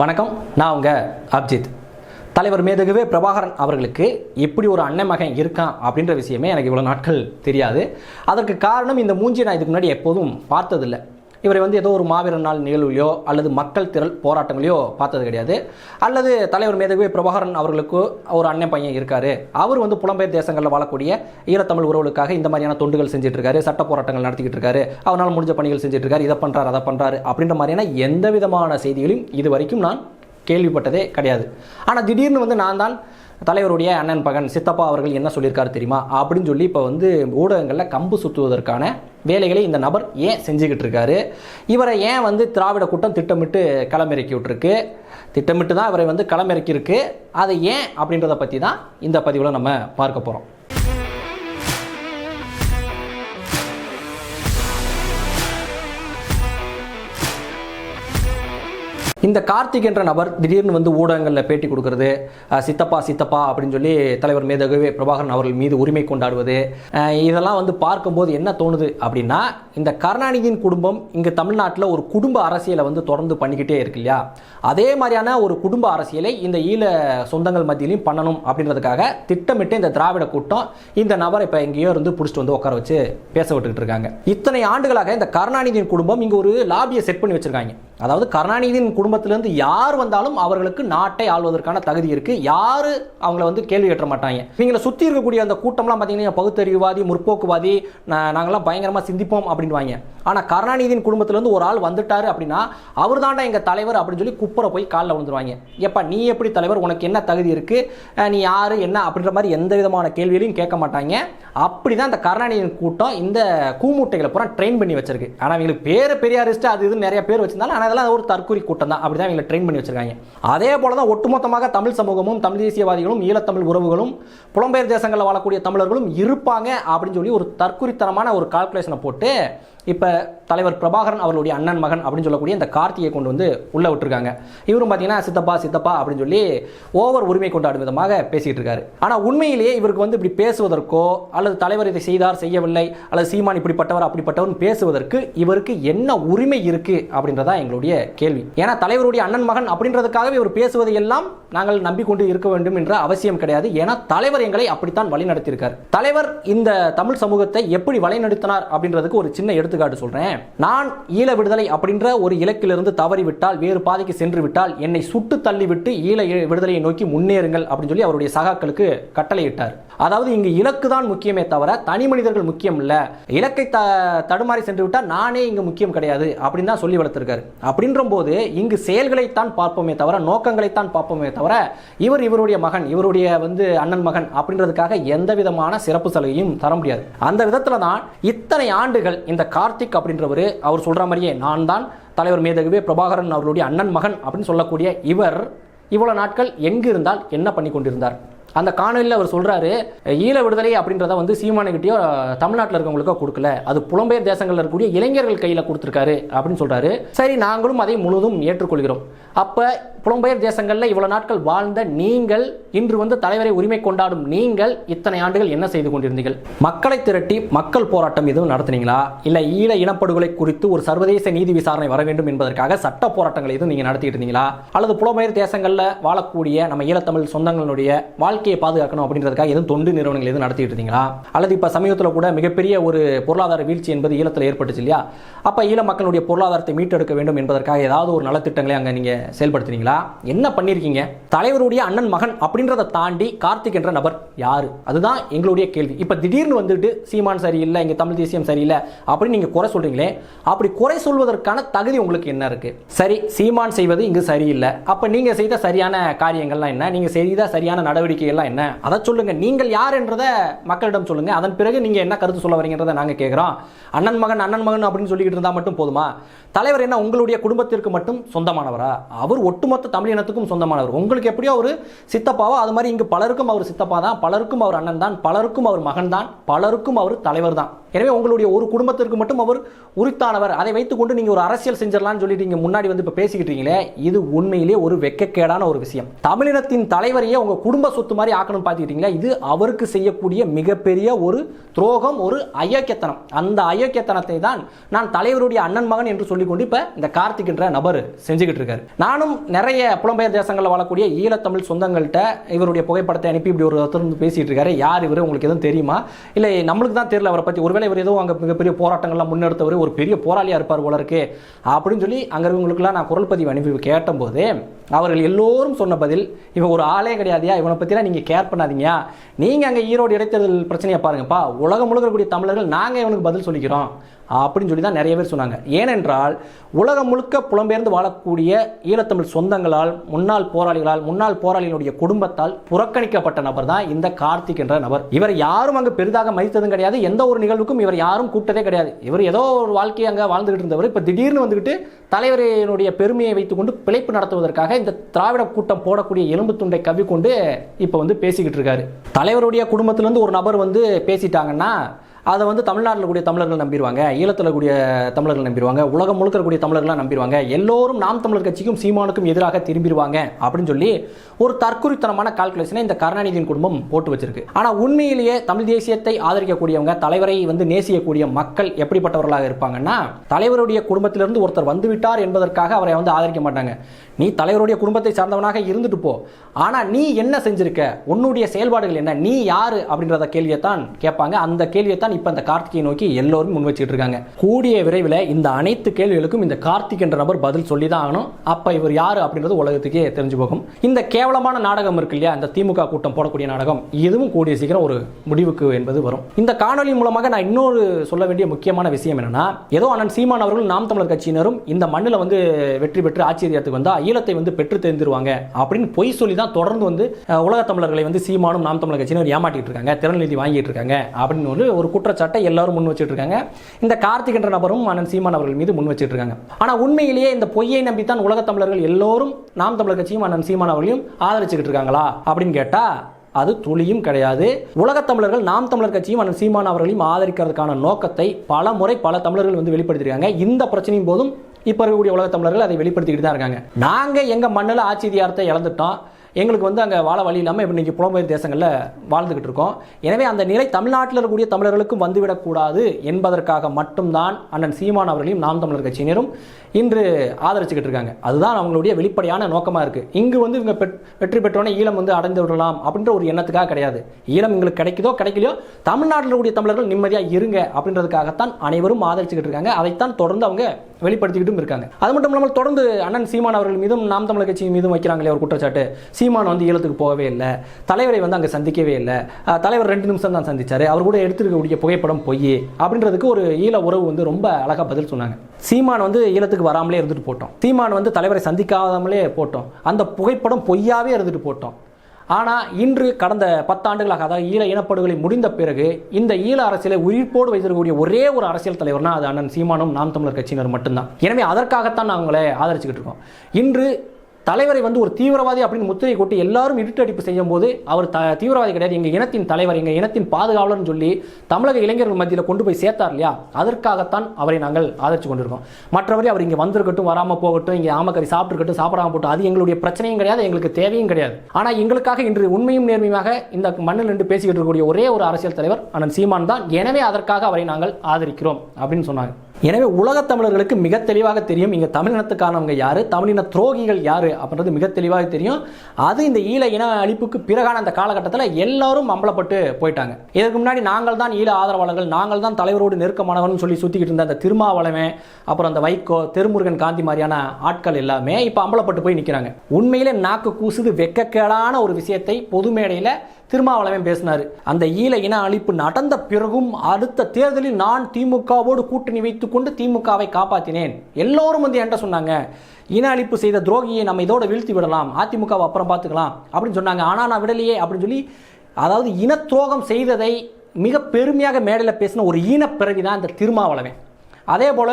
வணக்கம் நான் உங்க அப்ஜித். தலைவர் மேதகுவே பிரபாகரன் அவர்களுக்கு இப்படி ஒரு அண்ணன் மகன் இருக்கான் அப்படின்ற விஷயமே எனக்கு இவ்வளோ நாட்கள் தெரியாது. அதற்கு காரணம் இந்த மூஞ்சியை நான் இதுக்கு முன்னாடி எப்போதும் பார்த்ததில்லை. இவரை வந்து ஏதோ ஒரு மாவீரர் நாள் நிகழ்வுலையோ அல்லது மக்கள் திரள் போராட்டங்களையோ பார்த்தது கிடையாது. அல்லது தலைவர் மேதகுவே பிரபாகரன் அவர்களுக்கு ஒரு அண்ணன் பையன் இருக்கார். அவர் வந்து புலம்பெயர் தேசங்களில் வாழக்கூடிய ஈழத்தமிழ் உறவுகளுக்காக இந்த மாதிரியான தொண்டுகள் செஞ்சுட்டு இருக்காரு சட்ட போராட்டங்கள் நடத்திக்கிட்டு இருக்காரு அவரால் முடிஞ்ச பணிகள் செஞ்சுட்டு இருக்காரு இதை பண்ணுறாரு அதை பண்ணுறாரு அப்படின்ற மாதிரியான எந்த விதமான செய்திகளையும் இது வரைக்கும் நான் கேள்விப்பட்டதே கிடையாது. ஆனால் திடீர்னு வந்து நான் தான் தலைவருடைய அண்ணன் பகன் சித்தப்பா அவர்கள் என்ன சொல்லியிருக்காரு தெரியுமா? அப்படின்னு சொல்லி இப்போ வந்து ஊடகங்களில் கம்பு சுற்றுவதற்கான வேலைகளை இந்த நபர் ஏன் செஞ்சுக்கிட்டு இருக்காரு இவரை ஏன் வந்து திராவிட கூட்டம் திட்டமிட்டு களமிறக்கி விட்டுருக்கு திட்டமிட்டு தான் இவரை வந்து களமிறக்கியிருக்கு. அதை ஏன் அப்படின்றத பற்றி தான் இந்த பதிவில் நம்ம பார்க்க போகிறோம் இந்த கார்த்திக் என்ற நபர் திடீர்னு வந்து ஊடகங்களில் பேட்டி கொடுக்கறது சித்தப்பா சித்தப்பா அப்படின்னு சொல்லி தலைவர் மேதகவே பிரபாகரன் அவர்கள் மீது உரிமை கொண்டாடுவது இதெல்லாம் வந்து பார்க்கும்போது என்ன தோணுது அப்படின்னா இந்த கருணாநிதியின் குடும்பம் இங்கே தமிழ்நாட்டில் ஒரு குடும்ப அரசியலை வந்து தொடர்ந்து பண்ணிக்கிட்டே இருக்கு இல்லையா? அதே மாதிரியான ஒரு குடும்ப அரசியலை இந்த ஈழ சொந்தங்கள் மத்தியிலையும் பண்ணணும் அப்படின்றதுக்காக திட்டமிட்டு இந்த திராவிட கூட்டம் இந்த நபரை இப்போ எங்கேயோ இருந்து பிடிச்சிட்டு வந்து உட்கார வச்சு பேச விட்டுக்கிட்டு இருக்காங்க. இத்தனை ஆண்டுகளாக இந்த கருணாநிதியின் குடும்பம் இங்கே ஒரு லாபியை செட் பண்ணி வச்சிருக்காங்க. அதாவது கருணாநிதியின் குடும்பத்திலேருந்து யார் வந்தாலும் அவர்களுக்கு நாட்டை ஆள்வதற்கான தகுதி இருக்கு. யார் அவங்கள வந்து கேள்வி கேட்ட மாட்டாங்க. நீங்களை சுற்றி இருக்கக்கூடிய அந்த கூட்டம்லாம் பார்த்தீங்கன்னா பகுத்தறிவுவாதி முற்போக்குவாதி நா- பயங்கரமாக சிந்திப்போம் அப்படின்வாங்க ஆனால் கருணாநிதியின் குடும்பத்திலேருந்து ஒரு ஆள் வந்துட்டார் அப்படின்னா அவர் தாண்டா எங்கள் தலைவர் அப்படின்னு சொல்லி குப்புற போய் காலில் விழுந்துருவாங்க. எப்பா நீ எப்படி தலைவர்? உனக்கு என்ன தகுதி இருக்குது நீ யார்? என்ன? அப்படின்ற மாதிரி எந்த விதமான கேள்விகளையும் கேட்க மாட்டாங்க. அப்படி தான் இந்த கருணாநிதியின் கூட்டம் இந்த கூமுட்டைகளை பூரா ட்ரெயின் பண்ணி வச்சிருக்கு. ஆனால் இவங்களுக்கு பேர் பெரியாரிஸ்ட் அது இது நிறைய பேர் வச்சிருந்தாலும் ஆனால் அதெல்லாம் ஒரு தற்கூரி கூட்டம் தான் அப்படிதான் இவங்களை ட்ரெயின் பண்ணி வச்சிருக்காங்க. அதே போல தான் ஒட்டுமொத்தமாக தமிழ் சமூகமும் தமிழ் தேசியவாதிகளும் ஈழத்தமிழ் உறவுகளும் புலம்பெயர் தேசங்களில் வாழக்கூடிய தமிழர்களும் இருப்பாங்க அப்படின்னு சொல்லி ஒரு தற்குறித்தனமான ஒரு கால்குலேஷனை போட்டு இப்போ தலைவர் பிரபாகரன் அவர்களுடைய அண்ணன் மகன் அப்படின்னு சொல்லக்கூடிய இந்த கார்த்தியை கொண்டு வந்து உள்ளே விட்டுருக்காங்க. இவரும் பார்த்தீங்கன்னா சித்தப்பா சித்தப்பா அப்படின்னு சொல்லி ஓவர் உரிமை கொண்டாடும் விதமாக பேசிட்டு இருக்காரு. ஆனால் உண்மையிலேயே இவருக்கு வந்து இப்படி பேசுவதற்கோ அல்லது தலைவர் இதை செய்தார் செய்யவில்லை அல்லது சீமான் இப்படிப்பட்டவர் அப்படிப்பட்டவர் பேசுவதற்கு இவருக்கு என்ன உரிமை இருக்கு அப்படின்றதா எங்களுடைய கேள்வி. ஏன்னா தலைவருடைய அண்ணன் மகன் அப்படின்றதுக்காகவே இவர் பேசுவதை எல்லாம் நாங்கள் நம்பிக்கொண்டு இருக்க வேண்டும் என்ற அவசியம் கிடையாது. ஏன்னா தலைவர் எங்களை அப்படித்தான் வழிநடத்தியிருக்கார். தலைவர் இந்த தமிழ் சமூகத்தை எப்படி வழிநடத்தினார் அப்படின்றதுக்கு ஒரு சின்ன எடுத்துக்காட்டு. சொல்றேன். நான் ஈழ விடுதலை அப்படின்ற ஒரு இலக்கிலிருந்து தவறிவிட்டால் வேறு பாதைக்கு சென்று விட்டால் என்னை சுட்டு தள்ளிவிட்டு ஈழ விடுதலையை நோக்கி முன்னேறுங்கள் அப்படின்னு சொல்லி அவருடைய சகாக்களுக்கு கட்டளையிட்டார். அதாவது இங்கு இலக்கு தான் முக்கியமே தவிர தனி மனிதர்கள் முக்கியம் இல்ல. இலக்கை த தடுமாறி சென்று விட்டால் நானே இங்கு முக்கியம் கிடையாது அப்படின்னு தான் சொல்லி வளர்த்திருக்காரு. அப்படின்ற போது இங்கு செயல்களைத்தான் பார்ப்போமே தவிர நோக்கங்களைத்தான் பார்ப்போமே தவிர இவர் இவருடைய மகன் இவருடைய வந்து அண்ணன் மகன் அப்படின்றதுக்காக எந்த விதமான சிறப்பு சலுகையும் தர முடியாது. அந்த விதத்துல தான் இத்தனை ஆண்டுகள் இந்த கார்த்திக் அப்படின்றவர் அவர் சொல்ற மாதிரியே நான் தான் தலைவர் மேதகுவே பிரபாகரன் அவர்களுடைய அண்ணன் மகன் அப்படின்னு சொல்லக்கூடிய இவர் இவ்வளவு நாட்கள் எங்கு இருந்தால் என்ன பண்ணி கொண்டிருந்தார்? அந்த காணொலியில் அவர் சொல்கிறாரு ஈழ விடுதலை அப்படின்றத வந்து சீமானுக்கிட்டயோ தமிழ்நாட்டில் இருக்கவங்களுக்கோ கொடுக்கல. அது புலம்பெயர் தேசங்களில் இருக்கக்கூடிய இளைஞர்கள் கையில் கொடுத்துருக்காரு அப்படின்னு சொல்கிறாரு சரி நாங்களும் அதை முழுதும் ஏற்றுக்கொள்கிறோம். அப்போ புலம்பெயர் தேசங்களில் இவ்வளோ நாட்கள் வாழ்ந்த நீங்கள் இன்று வந்து தலைவரை உரிமை கொண்டாடும் நீங்கள் இத்தனை ஆண்டுகள் என்ன செய்து கொண்டிருந்தீர்கள்? மக்களை திரட்டி மக்கள் போராட்டம் எதுவும் நடத்துனீங்களா? இல்லை ஈழ இனப்படுகொலை குறித்து ஒரு சர்வதேச நீதி விசாரணை வர வேண்டும் என்பதற்காக சட்ட போராட்டங்கள் எதுவும் நீங்கள் நடத்திட்டு இருந்தீங்களா? அல்லது புலம்பெயர் தேசங்களில் வாழக்கூடிய நம்ம ஈழத்தமிழ் சொந்தங்களுடைய வாழ்க்கையை பாதுகாக்கணும் அப்படின்றதுக்காக எதுவும் தொண்டு நிறுவனங்கள் எதுவும் நடத்திட்டு இருந்தீங்களா? அல்லது இப்போ சமீபத்தில் கூட மிகப்பெரிய ஒரு பொருளாதார வீழ்ச்சி என்பது ஈழத்தில் ஏற்பட்டுச்சு இல்லையா? அப்போ ஈழ மக்களுடைய பொருளாதாரத்தை மீட்டெடுக்க வேண்டும் என்பதற்காக ஏதாவது ஒரு நலத்திட்டங்களை அங்க நீங்கள் செயல்படுத்துறீங்களா என்ன பண்ணிருக்கீங்க? தலைவருடைய அண்ணன் மகன் அப்படின்றத தாண்டி கார்த்திக் என்ற நபர் யாரு? அதுதான் எங்களுடைய கேள்வி. இப்போ திடீர்னு வந்துட்டு சீமான் சரியில்லை இங்க தமிழ் தேசியம் சரியில்லை அப்படின்னு நீங்க குறை சொல்றீங்களே அப்படி குறை சொல்வதற்கான தகுதி உங்களுக்கு என்ன இருக்கு? சரி சீமான் செய்வது இங்கு சரியில்லை. அப்ப நீங்க செய்த சரியான காரியங்கள்லாம் என்ன? நீங்க செய்த சரியான நடவடிக்கை எல்லாம் என்ன? அதை சொல்லுங்க. நீங்கள் யார் என்றதை மக்களிடம் சொல்லுங்க. அதன் பிறகு நீங்க என்ன கருத்து சொல்ல வரீங்கன்றதை நாங்க கேட்கிறோம் அண்ணன் மகன் அண்ணன் மகன் அப்படின்னு சொல்லிக்கிட்டு இருந்தா மட்டும் போதுமா? தலைவர் என்ன உங்களுடைய குடும்பத்திற்கு மட்டும் சொந்தமானவரா? அவர் ஒட்டுமொத்த தமிழ் இனத்துக்கும் சொந்தமானவர். உங்களுக்கு எப்படியோ ஒரு சித்தப்பாவோ? அது மாதிரி இங்கு பலருக்கும் அவர் சித்தப்பா தான் பலருக்கும் அவர் அண்ணன் தான் பலருக்கும் அவர் மகன் தான் பலருக்கும் அவர் தலைவர் தான் எனவே உங்களுடைய ஒரு குடும்பத்திற்கு மட்டும் அவர் உரித்தானவர். அதை வைத்துக்கொண்டு நீங்க ஒரு அரசியல் செஞ்சிடலாம்னு சொல்லிட்டு நீங்கள் முன்னாடி வந்து இப்போ பேசிக்கிட்டு இருக்கீங்களே இது உண்மையிலே ஒரு வெக்கக்கேடான ஒரு விஷயம். தமிழினத்தின் தலைவரையே உங்க குடும்ப சொத்து மாதிரி ஆக்கணும் பார்த்துக்கிட்டீங்களா இது அவருக்கு செய்யக்கூடிய மிகப்பெரிய ஒரு துரோகம் ஒரு அயோக்கியத்தனம். அந்த அயோக்கியத்தனத்தை தான் நான் தலைவருடைய அண்ணன் மகன் என்று சொல்லிக்கொண்டு இப்போ இந்த கார்த்திக் என்ற நபர் செஞ்சுக்கிட்டு இருக்காரு நானும் நிறைய புலம்பெயர் தேசங்களில் வாழக்கூடிய ஈழத்தமிழ் சொந்தங்கள்கிட்ட இவருடைய புகைப்படத்தை அனுப்பி இப்படி ஒரு ஒருத்தர் பேசிட்டு இருக்காரு யார் இவர்? உங்களுக்கு எதுவும் தெரியுமா? இல்லை நம்மளுக்கு தான் தெரியல அவரை பற்றி ஒருவேளை இவர் ஏதோ அங்கே மிகப்பெரிய போராட்டங்கள்லாம் முன்னெடுத்தவர் ஒரு பெரிய போராளியாக இருப்பார் போல இருக்கு அப்படின்னு சொல்லி அங்கே இருக்கவங்களுக்குலாம் நான் குரல் பதிவு அனுப்பி கேட்டபோது அவர்கள் எல்லோரும் சொன்ன பதில் இவன் ஒரு ஆளே கிடையாதியா இவனை பற்றிலாம் நீங்கள் கேர் பண்ணாதீங்க நீங்கள் அங்கே ஈரோடு இடைத்தேர்தல் பிரச்சனையை பாருங்கப்பா. உலகம் முழுக்கக்கூடிய தமிழர்கள் நாங்கள் இவனுக்கு பதில் சொல்லிக்கிறோம். அப்படின்னு சொல்லி தான் நிறைய பேர் சொன்னாங்க. ஏனென்றால் உலகம் முழுக்க புலம்பெயர்ந்து வாழக்கூடிய ஈழத்தமிழ் சொந்தங்களால் முன்னாள் போராளிகளால் முன்னாள் போராளிகளுடைய குடும்பத்தால் புறக்கணிக்கப்பட்ட நபர் தான் இந்த கார்த்திக் என்ற நபர். இவர் யாரும் அங்கு பெரிதாக மதித்ததும் கிடையாது. எந்த ஒரு நிகழ்வுக்கும் இவர் யாரும் கூப்பிட்டதே கிடையாது. இவர் ஏதோ ஒரு வாழ்க்கையை அங்கே வாழ்ந்துகிட்டு இருந்தவர். இப்போ திடீர்னு வந்துக்கிட்டு தலைவரினுடைய பெருமையை வைத்துக்கொண்டு பிழைப்பு நடத்துவதற்காக இந்த திராவிட கூட்டம் போடக்கூடிய எலும்பு துண்டை கவ்விக்கொண்டு இப்போ வந்து பேசிக்கிட்டு இருக்காரு. தலைவருடைய குடும்பத்திலேருந்து ஒரு நபர் வந்து பேசிட்டாங்கன்னா அதை வந்து தமிழ்நாட்டில் கூடிய தமிழர்கள் நம்பிடுவாங்க ஈழத்தில் கூடிய தமிழர்கள் நம்பிடுவாங்க உலகம் முழுக்க இருக்கக்கூடிய தமிழர்கள்லாம் நம்பிடுவாங்க. எல்லோரும் நாம் தமிழர் கட்சிக்கும் சீமானுக்கும் எதிராக திரும்பிடுவாங்க அப்படின்னு சொல்லி ஒரு தற்குறித்தனமான கால்குலேஷனை இந்த கருணாநிதியின் குடும்பம் போட்டு வச்சிருக்கு. ஆனால் உண்மையிலேயே தமிழ் தேசியத்தை ஆதரிக்கக்கூடியவங்க தலைவரை வந்து நேசிக்கக்கூடிய மக்கள் எப்படிப்பட்டவர்களாக இருப்பாங்கன்னா தலைவருடைய குடும்பத்திலிருந்து ஒருத்தர் வந்துவிட்டார் என்பதற்காக அவரை வந்து ஆதரிக்க மாட்டாங்க. நீ தலைவருடைய குடும்பத்தை சார்ந்தவனாக இருந்துட்டு போ. ஆனால் நீ என்ன செஞ்சிருக்க? உன்னுடைய செயல்பாடுகள் என்ன? நீ யாரு? அப்படின்றத கேள்வியை தான் கேட்பாங்க. அந்த கேள்வியை தான் இப்போ அந்த கார்த்திகை நோக்கி எல்லோரும் முன் வச்சுட்டு இருக்காங்க. கூடிய விரைவில் இந்த அனைத்து கேள்விகளுக்கும் இந்த கார்த்திக் என்ற நபர் பதில் சொல்லி தான் ஆகணும். அப்போ இவர் யார் அப்படின்றது உலகத்துக்கே தெரிஞ்சு போகும். இந்த கேவலமான நாடகம் இருக்கு இல்லையா? இந்த திமுக கூட்டம் போடக்கூடிய நாடகம். இதுவும் கூடிய சீக்கிரம் ஒரு முடிவுக்கு என்பது வரும். இந்த காணொலி மூலமாக நான் இன்னொரு சொல்ல வேண்டிய முக்கியமான விஷயம் என்னன்னா ஏதோ அண்ணன் சீமான் அவர்கள் நாம் தமிழர் கட்சியினரும் இந்த மண்ணில் வந்து வெற்றி பெற்று ஆச்சரியத்துக்கு வந்தால் ஈழத்தை வந்து பெற்று தெரிந்துருவாங்க அப்படின்னு பொய் சொல்லி தான் தொடர்ந்து வந்து உலக தமிழர்களை வந்து சீமானும் நாம் தமிழர் கட்சியினர் ஏமாட்டிட்டு இருக்காங்க திறநிதி வாங்கிட்டு இருக்காங்க அப்படின்னு ஒரு ஒரு குற்றச்சாட்டை எல்லாரும் முன் வச்சிட்டு இருக்காங்க இந்த கார்த்திக் என்ற நபரும் அண்ணன் சீமான் அவர்கள் மீது முன் வச்சிட்டு இருக்காங்க உண்மையிலேயே இந்த பொய்யை நம்பித்தான் உலக தமிழர்கள் எல்லோரும் நாம் தமிழர் கட்சியும் அண்ணன் சீமான் அவர்களையும் ஆதரிச்சுக்கிட்டு இருக்காங்களா? அப்படின்னு கேட்டால் அது துளியும் கிடையாது. உலகத் தமிழர்கள் நாம் தமிழர் கட்சியும் அண்ணன் சீமான் அவர்களையும் ஆதரிக்கிறதுக்கான நோக்கத்தை பல முறை பல தமிழர்கள் வந்து வெளிப்படுத்தியிருக்காங்க. இந்த பிரச்சனையும் போதும் இப்போ இருக்கக்கூடிய உலகத் தமிழர்கள் அதை வெளிப்படுத்திக்கிட்டு தான் இருக்காங்க. நாங்கள் எங்கள் மண்ணில் ஆட்சி அதிகாரத்தை இழந்துட்டோம். எங்களுக்கு வந்து அங்கே வாழ வழி இல்லாமல் இப்போ இன்றைக்கி புலம்பெயர் தேசங்களில் வாழ்ந்துக்கிட்டு இருக்கோம். எனவே அந்த நிலை தமிழ்நாட்டில் இருக்கக்கூடிய தமிழர்களுக்கும் வந்துவிடக்கூடாது என்பதற்காக மட்டும்தான் அண்ணன் சீமான் அவர்களையும் நாம் தமிழர் கட்சியினரும் இன்று ஆதரிச்சுக்கிட்டு இருக்காங்க. அதுதான் அவங்களுடைய வெளிப்படையான நோக்கமாக இருக்குது இங்கு வந்து இவங்க பெற் வெற்றி பெற்றோன்னே ஈழம் வந்து அடைந்து விடலாம் அப்படின்ற ஒரு எண்ணத்துக்காக கிடையாது. ஈழம் எங்களுக்கு கிடைக்குதோ கிடைக்கலையோ தமிழ்நாட்டில் கூடிய தமிழர்கள் நிம்மதியாக இருங்க அப்படின்றதுக்காகத்தான் அனைவரும் ஆதரிச்சுக்கிட்டு இருக்காங்க. அதைத்தான் தொடர்ந்து அவங்க வெளிப்படுத்திக்கிட்டும் இருக்காங்க. அது மட்டும் இல்லாமல் தொடர்ந்து அண்ணன் சீமான் அவர்கள் மீதும் நாம் தமிழர் கட்சி மீதும் வைக்கிறாங்களே ஒரு குற்றச்சாட்டு. சீமான் வந்து ஈழத்துக்கு போகவே இல்லை. தலைவரை வந்து அங்கே சந்திக்கவே இல்லை. தலைவர் ரெண்டு நிமிஷம் தான் சந்திச்சார். அவர் கூட எடுத்துருக்கக்கூடிய புகைப்படம் பொய் அப்படின்றதுக்கு ஒரு ஈழ உறவு வந்து ரொம்ப அழகாக பதில் சொன்னாங்க. சீமான் வந்து ஈழத்துக்கு வராமலே இருந்துட்டு போட்டோம். சீமான் வந்து தலைவரை சந்திக்காமலே போட்டோம். அந்த புகைப்படம் பொய்யாவே இருந்துட்டு போட்டோம். ஆனால் இன்று கடந்த பத்தாண்டுகளாக அதாவது ஈழ இனப்படுகொலை முடிந்த பிறகு இந்த ஈழ அரசியலை உயிர்ப்போடு வைத்திருக்கக்கூடிய ஒரே ஒரு அரசியல் தலைவர்னா அது அண்ணன் சீமானும் நாம் தமிழர் கட்சியினர் மட்டும்தான். எனவே அதற்காகத்தான் நாங்களே ஆதரிச்சுக்கிட்டு இருக்கோம். இன்று தலைவரை வந்து ஒரு தீவிரவாதி அப்படின்னு முத்திரை கொட்டி எல்லாரும் இருட்டடிப்பு செய்யும் போது அவர் த தீவிரவாதி கிடையாது. எங்கள் இனத்தின் தலைவர் எங்கள் இனத்தின் பாதுகாவலர்னு சொல்லி தமிழக இளைஞர்கள் மத்தியில் கொண்டு போய் சேர்த்தார் இல்லையா? அதற்காகத்தான் அவரை நாங்கள் ஆதரிச்சு கொண்டிருக்கோம். மற்றபடி அவர் இங்கே வந்திருக்கட்டும் வராமல் போகட்டும் இங்கே ஆமக்கறி சாப்பிட்டுருக்கட்டும் சாப்பிடாம போட்டும் அது எங்களுடைய பிரச்சனையும் கிடையாது எங்களுக்கு தேவையும் கிடையாது. ஆனால் எங்களுக்காக இன்று உண்மையும் நேர்மையாக இந்த மண்ணில் நின்று பேசிக்கிட்டு இருக்கக்கூடிய ஒரே ஒரு அரசியல் தலைவர் அண்ணன் சீமான் தான். எனவே அதற்காக அவரை நாங்கள் ஆதரிக்கிறோம் அப்படின்னு சொன்னாங்க. எனவே உலக தமிழர்களுக்கு மிக தெளிவாக தெரியும் இங்கே தமிழினத்துக்கானவங்க யார் தமிழின துரோகிகள் யார் அப்படின்றது மிக தெளிவாக தெரியும். அது இந்த ஈழ இன அழிப்புக்கு பிறகான அந்த காலகட்டத்தில் எல்லாரும் அம்பலப்பட்டு போயிட்டாங்க. இதற்கு முன்னாடி நாங்கள் தான் ஈழ ஆதரவாளர்கள் நாங்கள் தான் தலைவரோடு நெருக்கமானவன் சொல்லி சுற்றிக்கிட்டு இருந்த அந்த திருமாவளவன் அப்புறம் அந்த வைகோ திருமுருகன் காந்தி மாதிரியான ஆட்கள் எல்லாமே இப்போ அம்பலப்பட்டு போய் நிற்கிறாங்க உண்மையிலே நாக்கு கூசுது வெக்கக்கேடான ஒரு விஷயத்தை பொது மேடையில் திருமாவளவன் பேசினார். அந்த ஈழ இன அழிப்பு நடந்த பிறகும் அடுத்த தேர்தலில் நான் திமுகவோடு கூட்டணி வைத்துக்கொண்டு திமுகவை காப்பாற்றினேன் எல்லோரும் வந்து என்கிட்ட சொன்னாங்க இன அழிப்பு செய்த துரோகியை நம்ம இதோட வீழ்த்தி விடலாம். அதிமுகவை அப்புறம் பார்த்துக்கலாம். அப்படின்னு சொன்னாங்க. ஆனால் நான் விடலையே. அப்படின்னு சொல்லி அதாவது இன துரோகம் செய்ததை மிக பெருமையாக மேடையில் பேசின ஒரு ஈனப்பிறவி தான் இந்த திருமாவளவன். அதே போல்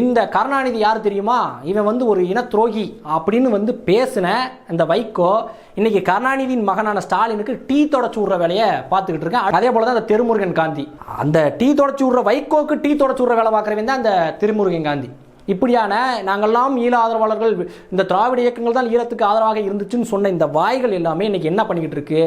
இந்த கருணாநிதி யார் தெரியுமா? இவன் வந்து ஒரு இன துரோகி அப்படின்னு வந்து பேசின இந்த வைகோ இன்னைக்கு கருணாநிதியின் மகனான ஸ்டாலினுக்கு டீ தொடச்சு விடுற வேலையை பார்த்துக்கிட்டு இருக்கேன் அதே போல தான் அந்த திருமுருகன் காந்தி. அந்த டீ தொடச்சு விடுற வைகோக்கு டீ தொடச்சு விடுற வேலை பார்க்குறவன் தான் அந்த திருமுருகன் காந்தி. இப்படியான நாங்கள்லாம் ஈழ ஆதரவாளர்கள் இந்த திராவிட இயக்கங்கள் தான் ஈழத்துக்கு ஆதரவாக இருந்துச்சுன்னு சொன்ன இந்த வாய்கள் எல்லாமே இன்னைக்கு என்ன பண்ணிக்கிட்டு இருக்கு?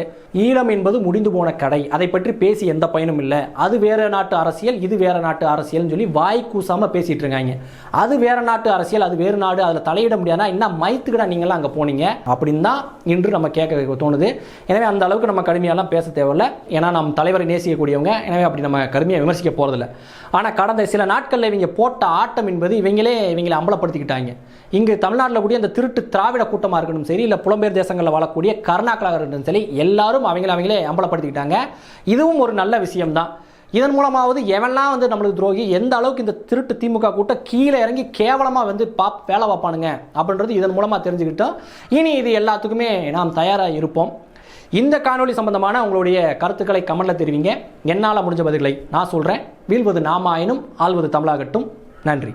ஈழம் என்பது முடிந்து போன கடை. அதை பற்றி பேசி எந்த பயனும் இல்லை. அது வேற நாட்டு அரசியல் இது வேற நாட்டு அரசியல்னு சொல்லி வாய் கூசாம பேசிட்டு இருக்காங்க. அது வேற நாட்டு அரசியல் அது வேறு நாடு அதில் தலையிட முடியாதா? என்ன மைத்துக்கிட நீங்களாம் அங்கே போனீங்க? அப்படின்னு தான் இன்று நம்ம கேட்க தோணுது. எனவே அந்த அளவுக்கு நம்ம கடுமையாலாம் பேச தேவையில்ல. ஏன்னா நம் தலைவரை நேசிக்கக்கூடியவங்க. எனவே அப்படி நம்ம கடுமையாக விமர்சிக்க போகிறதில்ல ஆனால் கடந்த சில நாட்களில் இவங்க போட்ட ஆட்டம் என்பது இவங்களே இவங்களை அம்பலப்படுத்திக்கிட்டாங்க. இங்கு தமிழ்நாட்டில் கூடிய அந்த திருட்டு திராவிட கூட்டமாக இருக்கட்டும் சரி இல்லை புலம்பெயர் தேசங்களில் வாழக்கூடிய கருணாக்களாக இருக்கணும் சரி எல்லாரும் அவங்கள அவங்களே அம்பலப்படுத்திக்கிட்டாங்க. இதுவும் ஒரு நல்ல விஷயம்தான். இதன் மூலமாவது எவன்லாம் வந்து நம்மளுக்கு துரோகி எந்த அளவுக்கு இந்த திருட்டு திமுக கூட்டம் கீழே இறங்கி கேவலமாக வந்து பா வேலை பார்ப்பானுங்க அப்படின்றது இதன் மூலமாக தெரிஞ்சுக்கிட்டோம். இனி இது எல்லாத்துக்குமே நாம் தயாராக இருப்போம். இந்த காணொளி சம்பந்தமான உங்களுடைய கருத்துக்களை கமெண்ட்ல தெரிவிங்க. என்னால் முடிஞ்ச பதில்களை நான் சொல்கிறேன் வீழ்வது நாமாயினும் ஆள்வது தமிழாகட்டும். நன்றி.